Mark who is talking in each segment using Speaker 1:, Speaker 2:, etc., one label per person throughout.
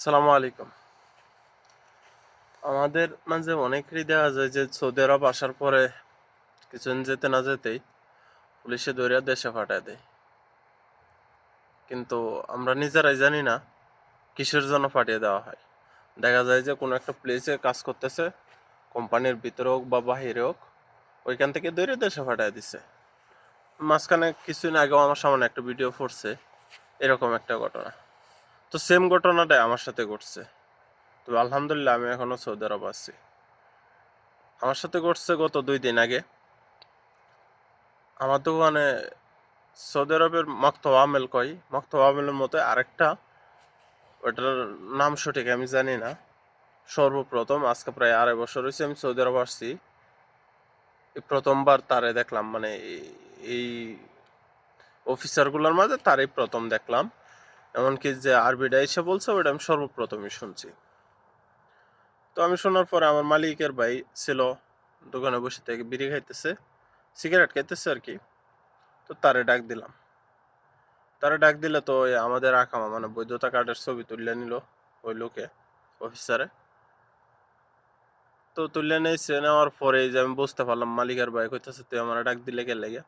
Speaker 1: আসসালামু আলাইকুম। আমাদের মাঝে অনেকেরই যায় যে সৌদি আরব আসার পরে কিছুদিন যেতে না যেতেই পুলিশে ধরে দেশে পাঠায় দেয়। কিন্তু আমরা নিজেরাই জানি না কিসের জন্য পাঠিয়ে দেওয়া হয়। দেখা যায় যে কোনো একটা প্লেসে কাজ করতেছে, কোম্পানির ভিতরে হোক বা বাহিরে হোক, ওইখান থেকে ধরে দেশে পাঠিয়ে দিছে। মাঝখানে কিছুদিন আগেও আমার সামনে একটা ভিডিও পড়ছে এরকম একটা ঘটনা। তো সেম ঘটনাটাই আমার সাথে ঘটছে। তো আলহামদুলিল্লাহ আমি এখনও সৌদি আরব আছি। আমার সাথে ঘটছে গত দুই দিন আগে। আমার দোকানে সৌদি আরবের মক্তব আমেল কয় মক্তব আমেলের মতো আরেকটা। ওটার নাম সঠিক আমি জানি না। সর্বপ্রথম, আজকে প্রায় আড়াই বছর হয়েছে আমি সৌদি আরব আসছি। প্রথমবার তারে দেখলাম মানে এই অফিসারগুলোর মাঝে তারই প্রথম দেখলাম। এমনকি যে আরবিটা এসে বলছে ওটা আমি সর্বপ্রথমই শুনছি। তো আমি শোনার পরে আমার মালিকের ভাই ছিল, দোকানে বসে থেকে বিড়ি খাইতেছে, সিগারেট খাইতেছে আর কি। তো তারে ডাক দিলাম। তারে ডাক দিলে তো ওই আমাদের আকামা মানে বৈধতা কার্ডের ছবি তুলে নিল ওই লোকে, অফিসারে। তো তুলে নিয়েছে নেওয়ার পরে যে আমি বুঝতে পারলাম, মালিকের ভাই কইতেছে, তুই আমার ডাক দিলে কে লেগে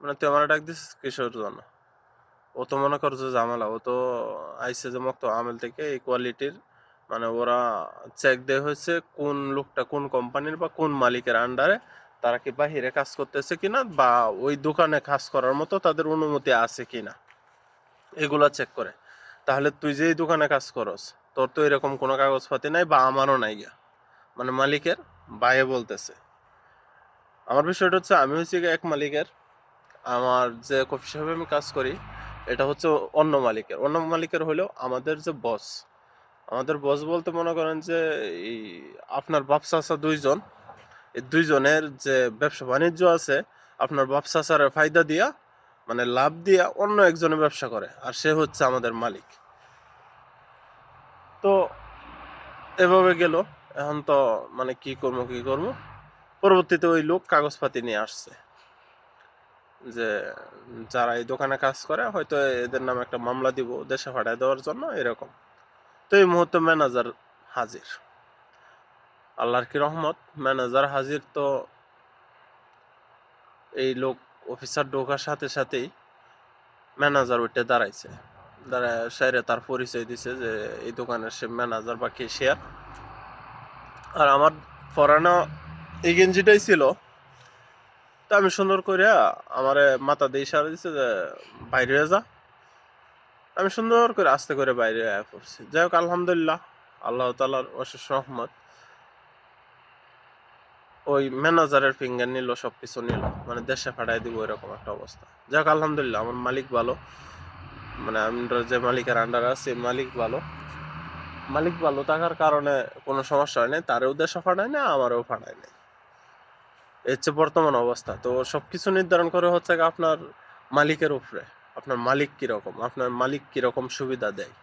Speaker 1: মানে তুই আমার ডাক দিছিস কিসের জন্য? ও তো মনে করছে ঝামেলা, ও তো আইসে যে মক্ত আমেল থেকে এই কোয়ালিটির মানে ওরা চেক দেওয়া হয়েছে কোন লোকটা কোন কোম্পানির বা কোন মালিকের আন্ডারে তারা কি বাহিরে কাজ করতেছে কিনা বা ওই দোকানে কাজ করার মতো তাদের অনুমতি আছে কিনা, এগুলা চেক করে। তাহলে তুই যেই দোকানে কাজ করস, তোর তো এরকম কোনো কাগজপাতি নাই বা আমারও নাই গিয়া। মানে মালিকের বাইরে বলতেছে। আমার বিষয়টা হচ্ছে, আমি হচ্ছি এক মালিকের, আমার যে কফি শপে আমি কাজ করি এটা হচ্ছে অন্য মালিকের। অন্য মালিকের হলেও আমাদের যে বস আমাদের বস বলতে মনে করেন যে, এই আপনার বাপসা দুইজন, এই দুইজনের যে ব্যবসা বাণিজ্য আছে, আপনার বাপসা ফায়দা দিয়া মানে লাভ দিয়া অন্য একজনের ব্যবসা করে, আর সে হচ্ছে আমাদের মালিক। তো এভাবে গেল। এখন তো মানে কি করব কি করব? পরবর্তীতে ওই লোক কাগজপাতি নিয়ে আসছে। যে যারা এই দোকানে কাজ করে, হয়তো এদের নামে একটা মামলা দিব দেশে পাঠায় দেওয়ার জন্য, এরকম। তো এই মুহূর্তে ম্যানেজার হাজির। আল্লাহর কি রহমত, ম্যানেজার হাজির তো এই লোক, অফিসার ঢোকার সাথে সাথেই ম্যানেজার ওইটা দাঁড়াইছে। দাঁড়ায় সাইরে তার পরিচয় দিছে যে এই দোকানের সে ম্যানেজার বা কেশিয়ার আর আমার পরানো এই গেঞ্জিটাই ছিল তো আমি সুন্দর করে আমারে মাথা দিয়ে ইশারা দিছে যে, বাইরে হয়ে যা। আমি সুন্দর করে আস্তে করে বাইরে আয়া পড়ছি। যাই হোক, আলহামদুলিল্লাহ, আল্লাহ তালার অশেষ রহমত। ওই ম্যানেজারের ফিঙ্গার নিল সব কিছু নিল। মানে দেশে ফাটাই দিব এরকম একটা অবস্থা। যাই হোক, আলহামদুলিল্লাহ, আমার মালিক ভালো। মানে আমরা যে মালিকের আন্ডার আছে, মালিক ভালো। মালিক ভালো থাকার কারণে কোনো সমস্যা হয় নাই। তারও দেশে ফাটায় না আমারও ফাটায় নাই। হচ্ছে বর্তমান অবস্থা। তো সব কিছু নির্ধারণ করে হচ্ছে আপনার মালিকের উপরে। আপনার মালিক কীরকম? আপনার মালিক কীরকম সুবিধা দেয়?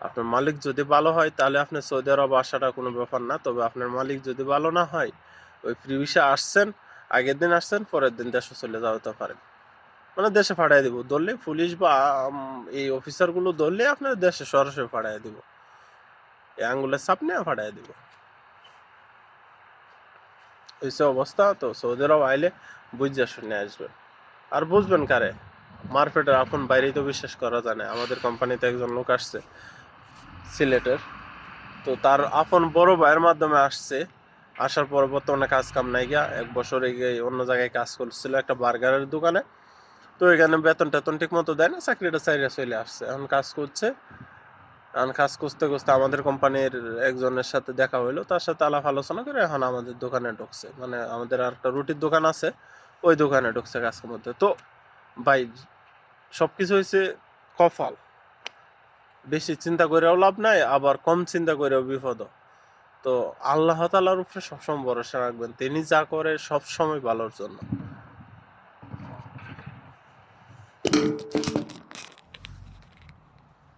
Speaker 1: আপনার মালিক যদি ভালো হয়, তাহলে আপনি সৌদি আরব আসাটা কোনো ব্যাপার না। তবে আপনার মালিক যদি ভালো না হয়, ওই ফ্রি আসছেন, আগের দিন আসছেন, পরের দিন দেশে চলে যাওয়াতে পারেন। মানে দেশে পাঠাই দিব। ধরলে পুলিশ বা এই অফিসারগুলো ধরলে আপনার দেশে সরাসরি পাঠাই দিব। এই আঙ্গুলের চাপ নিয়ে পাঠাই দিব। এইসব অবস্থা, তো সৌদি আরব আইলে বুঝে শুনে আসবেন আর বুঝবেন কারে? মার্কেটের আপন বাইরেই তো বিশ্বাস করা যায় না। আমাদের কোম্পানিতে একজন লোক আসছে, সিলেটের। তো তার আপন বড় ভাইয়ের মাধ্যমে আসছে। আসার পর বর্তমানে কাজ কাম নাই গিয়া, এক বছর গিয়ে অন্য জায়গায় কাজ করছিল একটা বার্গারের দোকানে। তো এখানে বেতন টেতন ঠিক মতো দেয় না, চাকরিটা চাইরে চলে আসছে। এখন কাজ করছে এখন কাজ করতে করতে আমাদের কোম্পানির একজনের সাথে দেখা হইল, তার সাথে আলাপ আলোচনা করে এখন আমাদের দোকানে ঢুকছে। মানে আমাদের আর একটা রুটির দোকান আছে, ওই দোকানে ঢুকছে কাজের মধ্যে। তো ভাই সব কিছু হয়েছে কফাল বেশি চিন্তা করেও লাভ নাই, আবার কম চিন্তা করেও বিপদ তো আল্লাহ তালার উপরে সবসময় ভরসা রাখবেন, তিনি যা করে সবসময় ভালোর জন্য।